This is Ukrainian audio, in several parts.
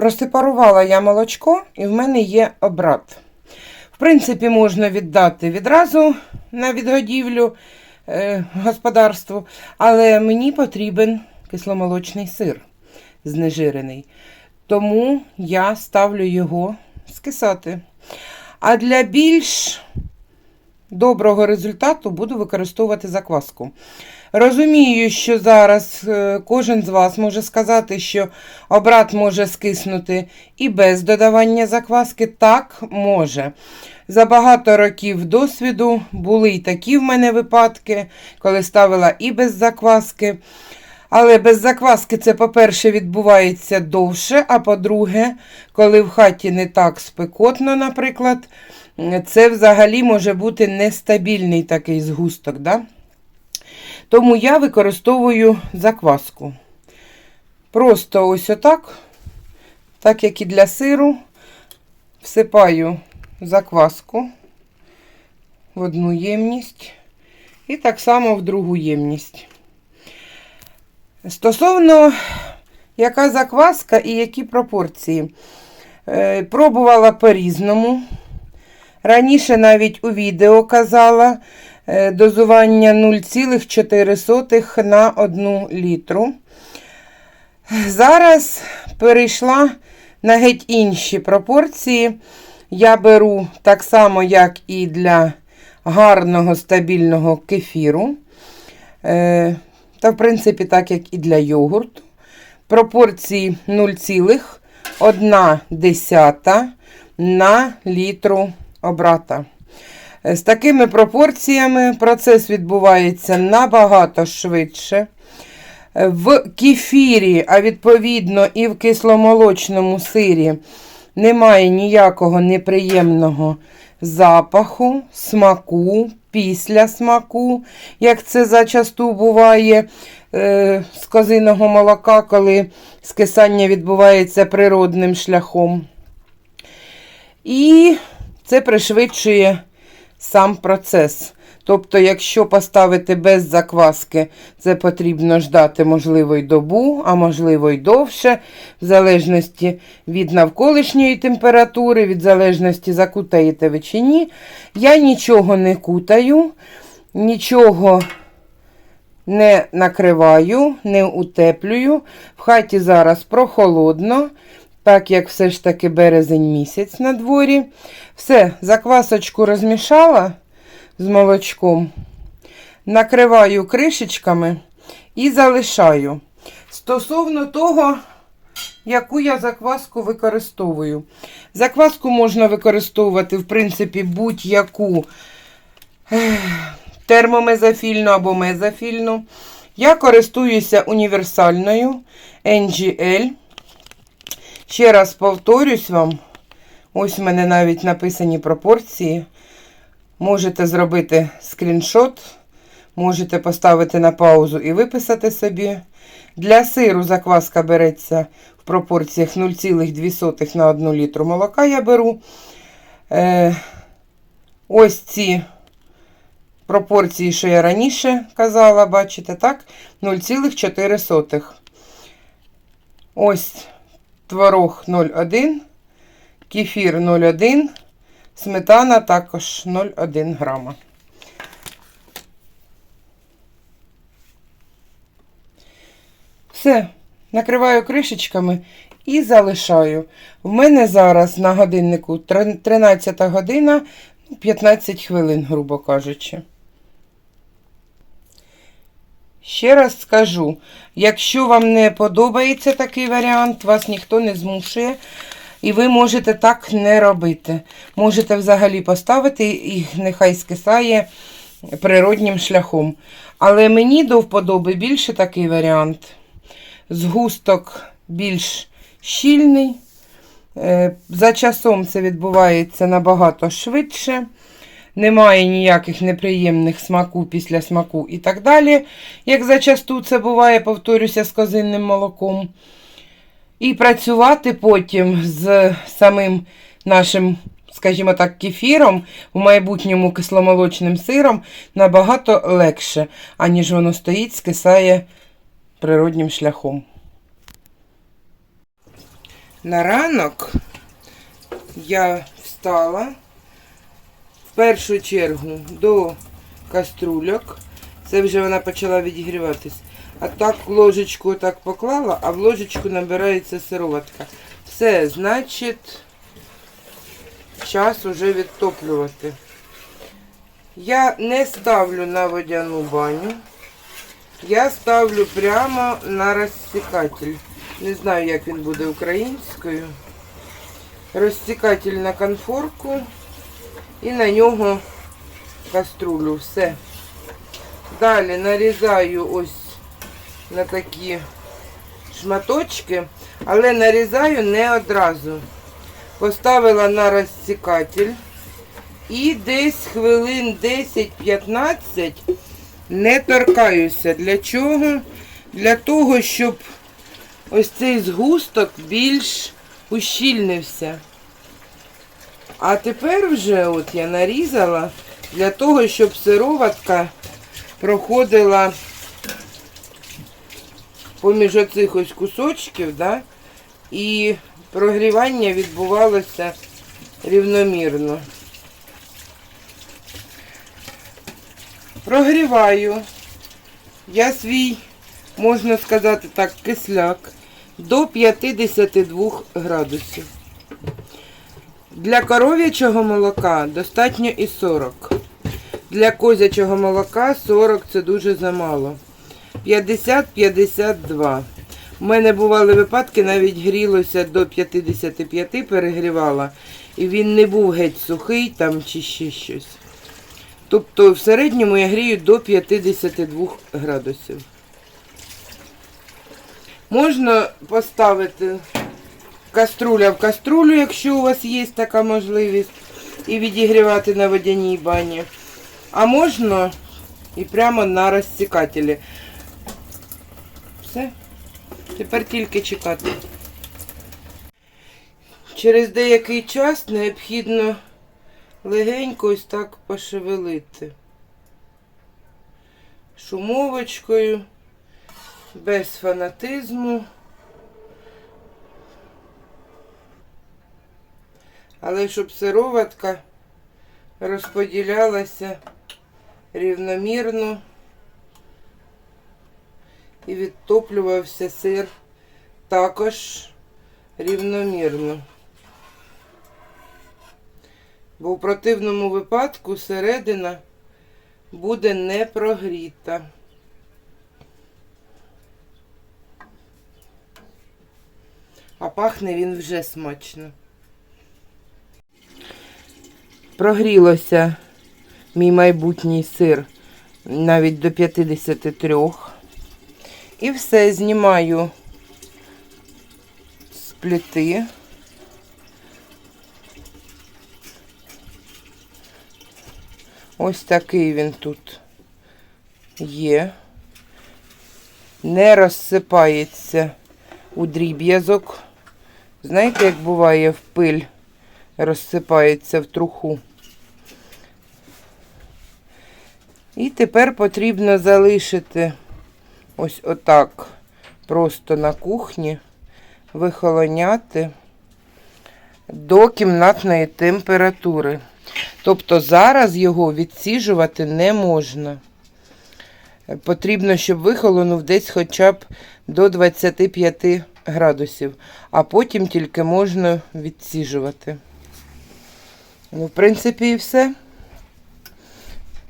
Просепарувала я молочко і в мене є обрат. В принципі, можна віддати відразу на відгодівлю е, господарству, але мені потрібен кисломолочний сир знежирений. Тому я ставлю його скисати. А для більш доброго результату буду використовувати закваску. Розумію, що зараз е, кожен з вас може сказати, що обрат може скиснути і без додавання закваски. Так, може. За багато років досвіду були й такі в мене випадки, коли ставила і без закваски. Але без закваски це, по-перше, відбувається довше, а по-друге, коли в хаті не так спекотно, наприклад, це взагалі може бути нестабільний такий згусток. Да? Тому я використовую закваску. Просто ось отак, так як і для сиру, всипаю закваску в одну ємність і так само в другу ємність. Стосовно яка закваска і які пропорції. Е, Пробувала по-різному. Раніше навіть у відео казала е, дозування 0,4 на 1 літру. Зараз перейшла на геть інші пропорції. Я беру так само, як і для гарного стабільного кефіру. Та, в принципі, так, як і для йогурту. Пропорції 0,1 на літру обрата. З такими пропорціями процес відбувається набагато швидше. В кефірі, а відповідно і в кисломолочному сирі, немає ніякого неприємного запаху, смаку, після смаку, як це зачасту буває е, з козиного молока, коли скисання відбувається природним шляхом. І це пришвидшує сам процес. Тобто, якщо поставити без закваски, це потрібно ждати, можливо, й добу, а можливо, й довше, в залежності від навколишньої температури, від залежності, закутаєте ви чи ні. Я нічого не кутаю, нічого не накриваю, не утеплюю. В хаті зараз прохолодно. Так як все ж таки березень місяць на дворі. Все, заквасочку розмішала з молочком, накриваю кришечками і залишаю. Стосовно того, яку я закваску використовую. Закваску можна використовувати, в принципі, будь-яку термомезофільну або мезофільну. Я користуюся універсальною NGL. Ще раз повторюсь вам, ось в мене навіть написані пропорції. Можете зробити скріншот, можете поставити на паузу і виписати собі. Для сиру закваска береться в пропорціях 0,2 на 1 літру молока я беру. Е, Ось ці пропорції, що я раніше казала, бачите, так? 0,4. Ось творог 0,1, кефір 0,1, сметана також 0,1 грама. Все, накриваю кришечками і залишаю. В мене зараз на годиннику 13 година, 15 хвилин, грубо кажучи. Ще раз скажу, якщо вам не подобається такий варіант, вас ніхто не змушує. І ви можете так не робити. Можете взагалі поставити і нехай скисає природнім шляхом. Але мені до вподоби більше такий варіант. Згусток більш щільний. Е, за часом це відбувається набагато швидше. Немає ніяких неприємних смаку після смаку і так далі. Як зачасту це буває, повторюся, з козинним молоком. І працювати потім з самим нашим, скажімо так, кефіром, в майбутньому кисломолочним сиром набагато легше, аніж воно стоїть, скисає природнім шляхом. На ранок я встала в першу чергу до каструльок. Це вже вона почала відігріватись. А так ложечку так поклала, а в ложечку набирається сироватка. Все, значить, час уже відтоплювати. Я не ставлю на водяну баню. Я ставлю прямо на розсікатель. Не знаю, як він буде українською. Розсікатель на конфорку і на нього каструлю. Все. Далі нарізаю ось на такі шматочки, але нарізаю не одразу. Поставила на розсікатель і десь хвилин 10-15 не торкаюся. Для чого? Для того, щоб ось цей згусток більш ущільнився. А тепер вже от я нарізала для того, щоб сироватка проходила поміж оцих ось кусочків, да, і прогрівання відбувалося рівномірно. Прогріваю я свій, можна сказати так, кисляк до 52 градусів. Для коров'ячого молока достатньо і 40. Для козячого молока 40 це дуже замало. 50-52. У мене бували випадки, навіть грілося до 55, перегрівала. І він не був геть сухий там чи ще щось. Тобто в середньому я грію до 52 градусів. Можна поставити каструля в каструлю, якщо у вас є така можливість, і відігрівати на водяній бані. А можна і прямо на розсікателі. Все. Тепер тільки чекати. Через деякий час необхідно легенько ось так пошевелити. Шумовочкою, без фанатизму. Але щоб сироватка розподілялася рівномірно і відтоплювався сир також рівномірно. Бо в противному випадку середина буде не прогріта. А пахне він вже смачно. Прогрілося мій майбутній сир навіть до 53. І все знімаю з плити. Ось такий він тут є. Не розсипається у дріб'язок. Знаєте, як буває в пиль, розсипається в труху. І тепер потрібно залишити ось отак просто на кухні, вихолоняти до кімнатної температури. Тобто зараз його відсіжувати не можна. Потрібно, щоб вихолонув десь хоча б до 25 градусів, а потім тільки можна відсіжувати. Ну, в принципі, і все.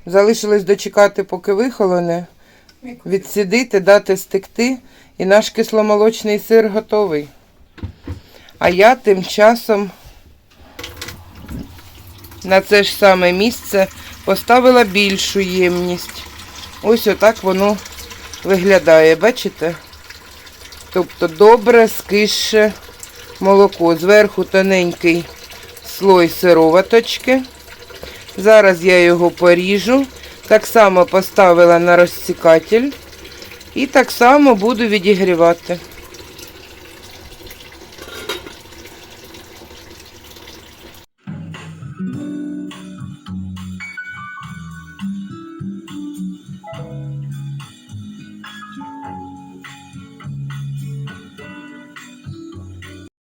Залишилось дочекати, поки вихолоне, відсідити, дати стекти, і наш кисломолочний сир готовий. А я тим часом на це ж саме місце поставила більшу ємність. Ось отак воно виглядає, бачите? Тобто добре скисше молоко. Зверху тоненький слой сироваточки. Зараз я його поріжу. Так само поставила на розсікатель. І так само буду відігрівати.